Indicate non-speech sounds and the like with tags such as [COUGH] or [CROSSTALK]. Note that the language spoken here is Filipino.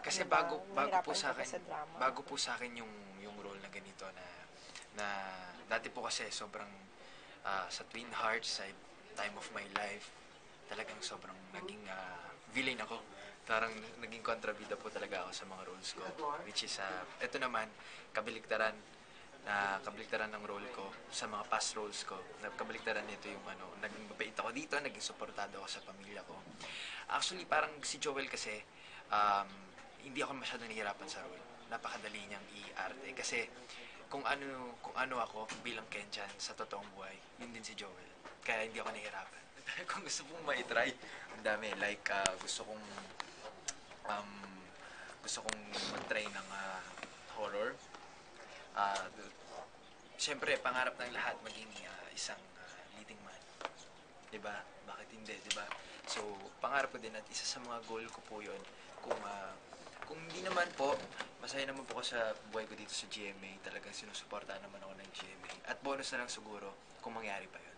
Kasi Diba? bago bago po sa akin, sa drama? bago po sa akin yung yung role na ganito na na dati po kasi sobrang ah, sa Twin Hearts sa Time of My Life talagang sobrang naging ah, villain ako. Parang naging kontrabida po talaga ako sa mga roles ko. Which is, uh, ito naman, kabaliktaran na kabaliktaran ng role ko sa mga past roles ko. Na kabaliktaran nito yung ano, naging mabait ako dito, naging suportado ako sa pamilya ko. Actually, parang si Joel kasi, um, hindi ako masyadong nahihirapan sa role. Napakadali niyang i-arte. Kasi kung ano, kung ano ako bilang Kenjan sa totoong buhay, yun din si Joel. Kaya hindi ako nahihirapan. [LAUGHS] kung gusto mong ma-try, ang dami. Like, ah, gusto kong um, gusto kong mag-try ng ah, horror. Ah, d- Siyempre, pangarap ng lahat maging ah, isang ah, leading man. 'Di ba? Bakit hindi, 'di ba? So, pangarap ko din at isa sa mga goal ko po 'yon. Kung ah, hindi naman po, masaya naman po ako sa buhay ko dito sa GMA. Talagang sinusuportahan naman ako ng GMA. At bonus na lang siguro kung mangyari pa 'yun.